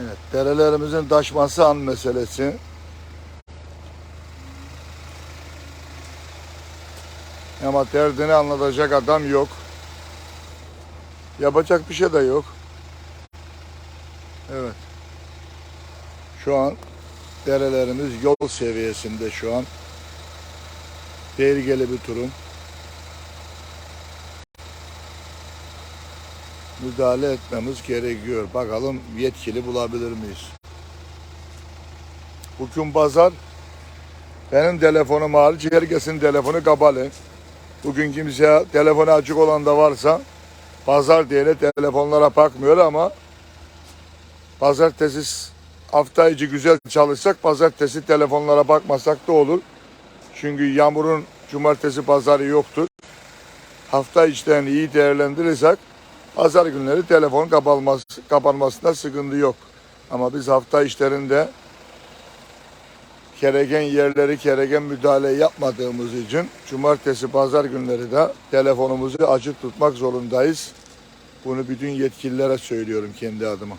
Evet, derelerimizin taşması an meselesi. Ama derdini anlatacak adam yok. Yapacak bir şey de yok. Evet. Şu an derelerimiz yol seviyesinde şu an. Tehlikeli bir durum. Müdahale etmemiz gerekiyor. Bakalım yetkili bulabilir miyiz? Bugün pazar benim telefonum hariç herkesin telefonu kapalı. Bugün kimse telefonu açık olan da varsa pazar diye telefonlara bakmıyor ama pazartesi hafta içi güzel çalışsak pazartesi telefonlara bakmasak da olur. Çünkü yağmurun cumartesi pazarı yoktur. Hafta içten iyi değerlendirirsek pazar günleri telefon kapanması, kapanmasında sıkıntı yok. Ama biz hafta işlerinde gereken yerleri gereken müdahale yapmadığımız için cumartesi pazar günleri de telefonumuzu açık tutmak zorundayız. Bunu bütün yetkililere söylüyorum kendi adıma.